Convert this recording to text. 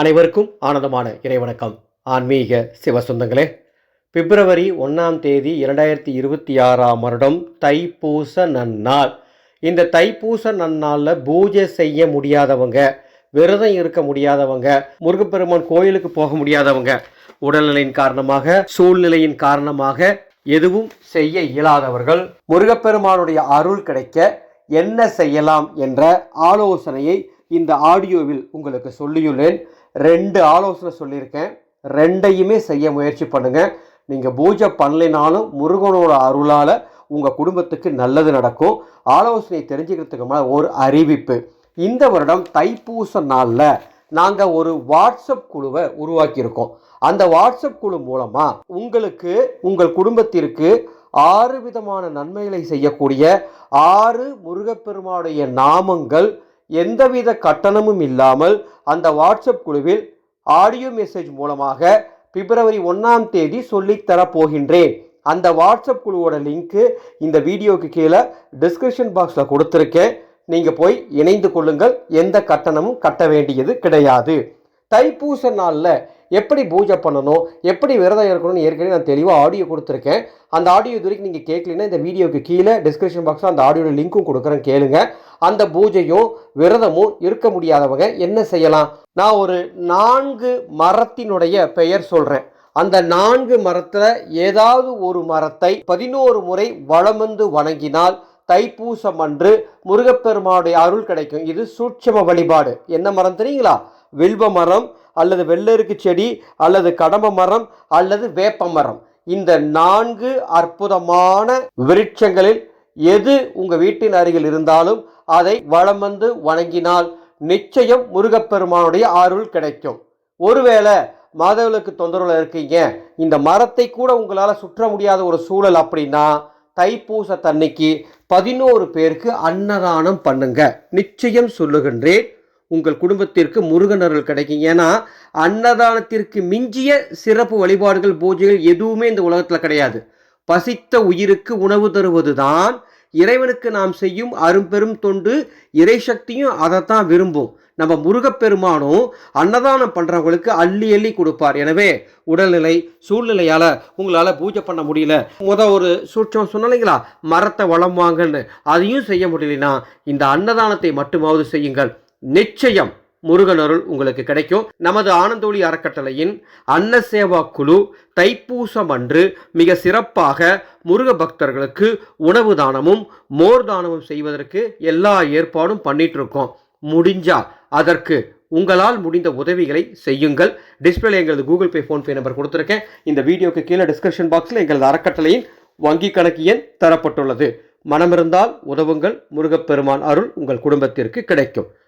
அனைவருக்கும் ஆனந்தமான இறைவணக்கம். ஆன்மீக சிவசொந்தங்களே பிப்ரவரி ஒன்றாம் தேதி இரண்டாயிரத்தி இருபத்தி ஆறாம் வருடம் தைப்பூச நன்னாள். இந்த தைப்பூச நன்னாளில் பூஜை செய்ய முடியாதவங்க விரதம் இருக்க முடியாதவங்க முருகப்பெருமான் கோயிலுக்கு போக முடியாதவங்க உடல்நிலையின் காரணமாக சூழ்நிலையின் காரணமாக எதுவும் செய்ய இயலாதவர்கள் முருகப்பெருமானுடைய அருள் கிடைக்க என்ன செய்யலாம் என்ற ஆலோசனையை இந்த ஆடியோவில் உங்களுக்கு சொல்லியுள்ளேன். ரெண்டு ஆலோசனை சொல்லியிருக்கேன். ரெண்டையுமே செய்ய முயற்சி பண்ணுங்கள் நீங்கள் பூஜை பண்ணலைனாலும் முருகனோட அருளால் உங்கள் குடும்பத்துக்கு நல்லது நடக்கும். ஆலோசனை தெரிஞ்சுக்கிறதுக்கு மேலே ஒரு அறிவிப்பு. இந்த வருடம் தைப்பூச நாளில் நாங்கள் ஒரு வாட்ஸ்அப் குழுவை உருவாக்கியிருக்கோம். அந்த வாட்ஸ்அப் குழு மூலமாக உங்களுக்கு உங்கள் குடும்பத்திற்கு ஆறு விதமான நன்மைகளை செய்யக்கூடிய ஆறு முருகப்பெருமானுடைய நாமங்கள் எந்தவித கட்டணமும் இல்லாமல் அந்த வாட்ஸ்அப் குழுவில் ஆடியோ மெசேஜ் மூலமாக பிப்ரவரி ஒன்றாம் தேதி சொல்லித்தரப் போகின்றேன். அந்த வாட்ஸ்அப் குழுவோட லிங்க்கு இந்த வீடியோக்கு கீழே டிஸ்கிரிப்ஷன் பாக்ஸில் கொடுத்துருக்கேன். நீங்கள் போய் இணைந்து கொள்ளுங்கள். எந்த கட்டணமும் கட்ட வேண்டியது கிடையாது. தைப்பூச நாளில் எப்படி பூஜை பண்ணணும் எப்படி விரதம் இருக்கணும்னு ஏற்கனவே நான் தெளிவாக ஆடியோ கொடுத்துருக்கேன். அந்த ஆடியோ இது வரைக்கும் நீங்கள் கேட்கலன்னா இந்த வீடியோக்கு கீழே டிஸ்கிரிப்ஷன் பாக்ஸில் அந்த ஆடியோட லிங்க்கும் கொடுக்குறேன் கேளுங்க. அந்த பூஜையும் விரதமும் இருக்க முடியாதவங்க என்ன செய்யலாம்? நான் ஒரு நான்கு மரத்தினுடைய பெயர் சொல்கிறேன் அந்த நான்கு மரத்தில் ஏதாவது ஒரு மரத்தை பதினோரு முறை வளம் வந்து வணங்கினால் தைப்பூசம் அன்று முருகப்பெருமானுடைய அருள் கிடைக்கும். இது சூட்சம வழிபாடு. என்ன மரம் தெரியுங்களா? வில்வ மரம் அல்லது வெள்ளருக்கு செடி அல்லது கடம்ப மரம் அல்லது வேப்ப மரம். இந்த நான்கு அற்புதமான விருட்சங்களில் எது உங்கள் வீட்டின் அருகில் இருந்தாலும் அதை வளம் வந்து வணங்கினால் நிச்சயம் முருகப்பெருமானுடைய அருள் கிடைக்கும். ஒருவேளை மாதவளுக்கு தொந்தரவில் இருக்கீங்க இந்த மரத்தை கூட உங்களால் சுற்ற முடியாத ஒரு சூழல் அப்படின்னா தைப்பூச தன்னைக்கு பதினோரு பேருக்கு அன்னதானம் பண்ணுங்க. நிச்சயம் சொல்லுகின்றேன். உங்கள் குடும்பத்திற்கு முருகன் அருள் கிடைக்கும். ஏன்னா அன்னதானத்திற்கு மிஞ்சிய சிறப்பு வழிபாடுகள் பூஜைகள் எதுவுமே இந்த உலகத்தில் கிடையாது. பசித்த உயிருக்கு உணவு தருவது தான் இறைவனுக்கு நாம் செய்யும் அரும்பெரும் தொண்டு இறை சக்தியும் அதைத்தான் விரும்பும். நம்ம முருகப்பெருமானும் அன்னதானம் பண்ணுறவங்களுக்கு அள்ளி அள்ளி கொடுப்பார். எனவே உடல்நிலை சூழ்நிலையால் உங்களால் பூஜை பண்ண முடியல. முத ஒரு சூட்சம் சொன்னலைங்களா மரத்தை வளம் வாங்கன்னு. அதையும் செய்ய முடியலனா இந்த அன்னதானத்தை மட்டுமாவது செய்யுங்கள். நிச்சயம் முருகன் அருள் உங்களுக்கு கிடைக்கும். நமது ஆனந்தோழி அறக்கட்டளையின் அன்ன சேவா குழு தைப்பூசம் அன்று மிக சிறப்பாக முருக பக்தர்களுக்கு உணவு தானமும் மோர் தானமும் செய்வதற்கு எல்லா ஏற்பாடும் பண்ணிட்டு இருக்கோம் முடிஞ்சா அதற்கு உங்களால் முடிந்த உதவிகளை செய்யுங்கள். டிஸ்பிளே எங்களது கூகுள் பே ஃபோன்பே நம்பர் கொடுத்துருக்கேன். இந்த வீடியோக்கு கீழே டிஸ்கிரிப்ஷன் பாக்ஸில் எங்களது அறக்கட்டளையின் வங்கி கணக்கு எண் தரப்பட்டுள்ளது. மனமிருந்தால் உதவுங்கள். முருகப்பெருமான் அருள் உங்கள் குடும்பத்திற்கு கிடைக்கும்.